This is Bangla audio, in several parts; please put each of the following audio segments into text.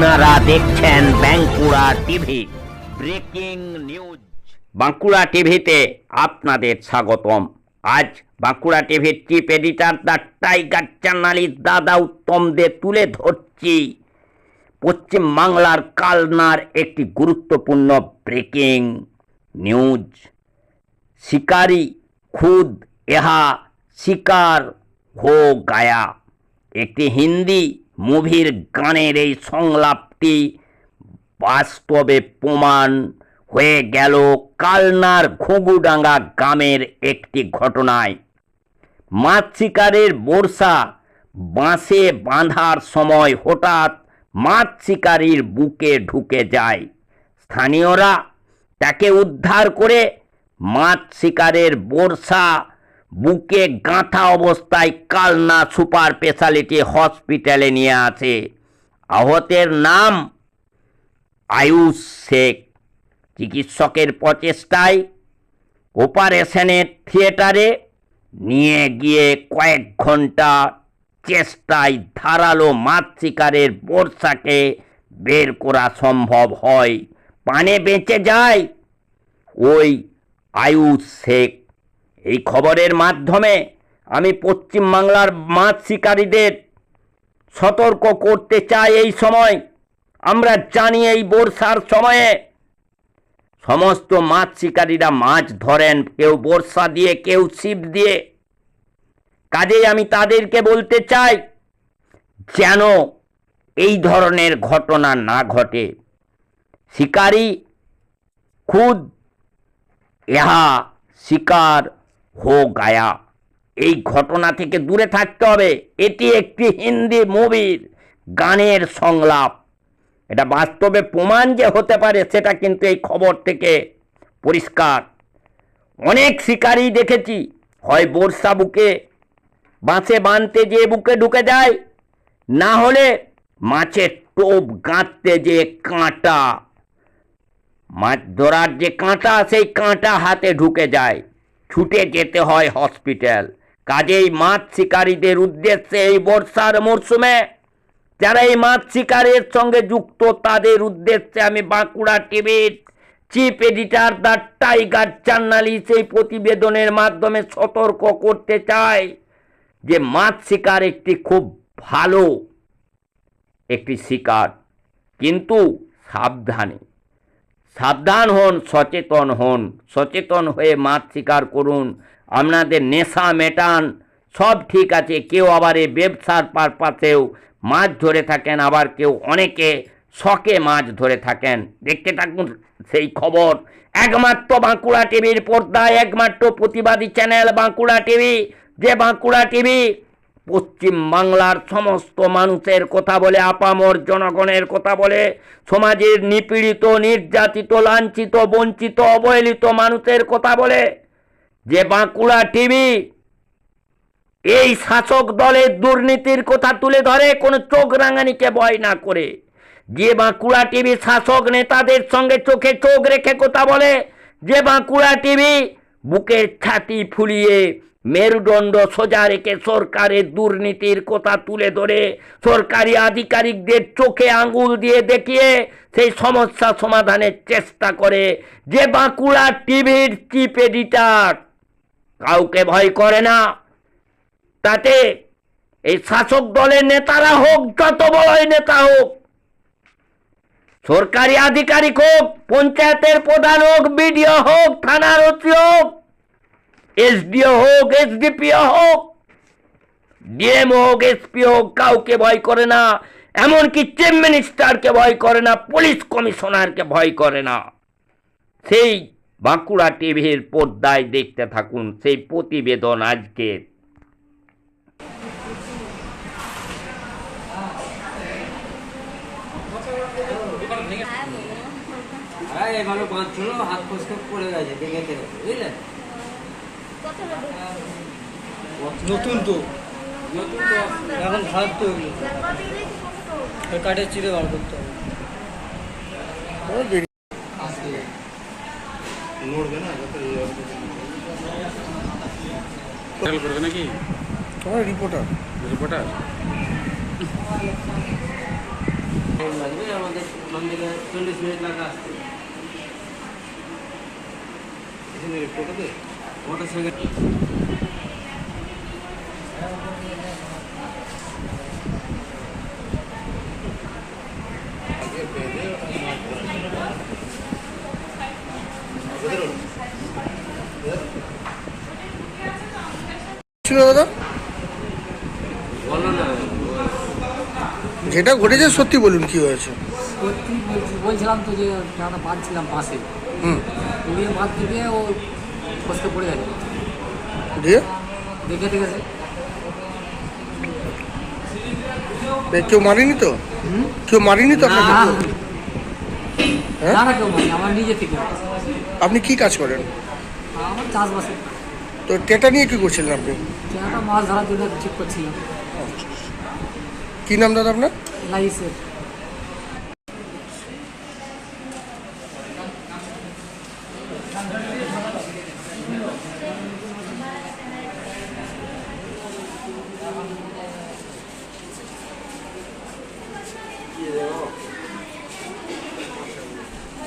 আপনারা দেখছেন Bankura TV. Breaking news. Bankura টিভিতে আপনাদের স্বাগতম। আজ বাঁকুড়া টিভির চিফ এডিটর দ্য টাইগার চ্যানেলির দাদা উত্তমদের তুলে ধরছি। পশ্চিম বাংলার কালনার একটি গুরুত্বপূর্ণ ব্রেকিং নিউজ। শিকারি খুদ এহা শিকার হো গায়া। একটি হিন্দি মুভির গানের এই সংলাপটি বাস্তবে প্রমাণ হয়ে গেল কালনার ঘুঘুডাঙ্গা গ্রামের একটি ঘটনায়। মাছ শিকারের বর্ষা বাঁশে বাঁধার সময় হঠাৎ মাছ শিকারির বুকে ঢুকে যায়। স্থানীয়রা তাকে উদ্ধার করে মাছ শিকারের বর্ষা বুকে গাঁথা অবস্থায় কালনা সুপার স্পেশালিটি হসপিটালে নিয়ে আসে আহতের নাম আয়ুষ শেখ। চিকিৎসকের প্রচেষ্টায় অপারেশনের থিয়েটারে নিয়ে গিয়ে কয়েক ঘণ্টা চেষ্টায় ধারালো মাছ শিকারের বর্ষাকে বের করা সম্ভব হয়। পানে বেঁচে যায় ওই আয়ুষ শেখ। এই খবরের মাধ্যমে আমি পশ্চিমবাংলার মাছ শিকারীদের সতর্ক করতে চাই এই সময়। আমরা জানি এই বর্ষার সময়ে সমস্ত মাছ শিকারীরা মাছ ধরেন, কেউ বর্ষা দিয়ে, কেউ ছিপ দিয়ে। কাজেই আমি তাদেরকে বলতে চাই, যেন এই ধরনের ঘটনা না ঘটে। শিকারী খুদ, ইহা শিকার হো গায়া, এই ঘটনা থেকে দূরে থাকতে হবে। এটি একটি হিন্দি মুভির গানের সংলাপ। এটা বাস্তবে প্রমাণ যে হতে পারে, সেটা কিন্তু এই খবর থেকে পরিষ্কার। অনেক শিকারই দেখেছি, হয় বর্ষা বুকে বাঁশে বাঁধতে যে বুকে ঢুকে যায়, না হলে মাছের টোপ গাঁততে যে কাঁটা। মাছ ধরার যে কাঁটা, সেই কাঁটা হাতে ঢুকে যায়। ছুটে যেতে হয় হসপিটাল। কাজেই মাছ শিকারীদের উদ্দেশ্যে এই বর্ষার মরশুমে যারা এই মাছ শিকারের সঙ্গে যুক্ত, তাদের উদ্দেশ্যে আমি বাঁকুড়া টিভির চিফ এডিটার দ্য টাইগার জার্নালি সেই প্রতিবেদনের মাধ্যমে সতর্ক করতে চাই যে মাছ শিকার একটি খুব ভালো একটি শিকার, কিন্তু সাবধানে। সাবধান হন, সচেতন হন। সচেতন হয়ে মাছ শিকার করুন। আপনাদের নেশা মেটান। সব ঠিক আছে। কেউ আবার এই ব্যবসার পারপাসেও মাছ ধরে থাকেন। আবার কেউ অনেকে শখে মাছ ধরে থাকেন। দেখতে থাকুন সেই খবর। একমাত্র বাঁকুড়া টিভির পর্দায়, একমাত্র প্রতিবাদী চ্যানেল বাঁকুড়া টিভি। যে বাঁকুড়া টিভি পশ্চিম বাংলার সমস্ত মানুষের কথা বলে, আপামর জনগণের কথা বলে, সমাজের নিপীড়িত, নির্যাতিত, লাঞ্ছিত, বঞ্চিত, অবহেলিত মানুষের কথা বলে যে বাঁকুড়া টিভি এই শাসক দলের দুর্নীতির কথা তুলে ধরে, কোনো চোখ রাঙানিকে ভয় না করে। যে বাঁকুড়া টিভি শাসক নেতাদের সঙ্গে চোখে চোখ রেখে কথা বলে, যে বাঁকুড়া টিভি বুকের ছাতি ফুলিয়ে মেরুদণ্ড সোজা রেখে সরকারের দুর্নীতির কথা তুলে ধরে, সরকারি আধিকারিকদের চোখে আঙ্গুল দিয়ে দেখিয়ে সেই সমস্যা সমাধানের চেষ্টা করে। যে বাঁকুড়া টিভির চিফ এডিটার কাউকে ভয় করে না। তাতে এই শাসক দলের নেতারা হোক, যত বড়ই নেতা হোক, সরকারি আধিকারিক হোক, পঞ্চায়েতের প্রধান হোক, বিডিও হোক, থানার হোক এসডিও হোক, এসডিপিও হোক, ডিএম হোক, এসপি হোক, কাউকে ভয় করে না, এমনকি চিফ মিনিস্টারকে ভয় করে না, পুলিশ কমিশনারকে ভয় করে না। সেই বাঁকুড়া টিভির পর্দায় দেখতে থাকুন, সেই প্রতিবেদন আজকের হাত পড়ে গেছে নতুন তো। নতুন তো এখন ভাত তো কাঠের চিড়ে বার করতে হবে। করবে নাকি? তোমার রিপোর্টার রিপোর্টার লাগবে আমাদের থেকে চল্লিশ মিনিট লাগে আসতে এখানে টোটোতে মোটর দাদা। বলো না। যেটা ঘটেছে সত্যি বলুন কি হয়েছে? সত্যি বলছি বলছিলাম তো যে আমরা বাঁধছিলাম পাশে। হুম। বাঁধতে গিয়ে ও ফসকে পড়ে গেছে দিয়ে? দেখে দেখেছে এ, কেউ মারেনি তো? কেউ মারেনি তো আপনাকে? হ্যাঁ? আপনি কি কাজ করেন? তো টেটা নিয়ে কি করছিলেন আপনি? মাছ ধরার জন্য ঠিক করছিলাম। কি নাম দাদা আপনার?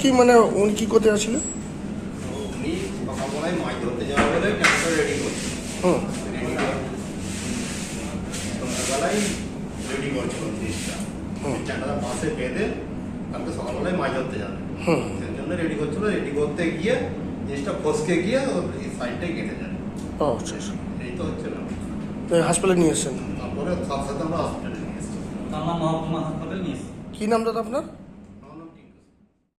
কি মানে উনি কি করতে আসছিল উনি সকালবেলায় মাছ ধরতে যাওয়া বলে রেডি করছে। হুম। সন্ধ্যাবেলায় রেডি করছিল জিনিসটা। ট্যাঙ্কটা পাশে বেঁধে কালকে সকালবেলায় মাছ ধরতে যাবে। হুম। সেই জন্য রেডি করছিল। রেডি করতে গিয়ে জিনিসটা ফসকে গিয়ে ওই এই সাইডটাই কেটে যায় ও আচ্ছা আচ্ছা। এই তো হচ্ছে তো হাসপাতালে নিয়ে এসেছেন তারপরে সাথে সাথে আমরা হাসপাতালে নিয়ে এসেছি। কি নাম দাদা আপনার?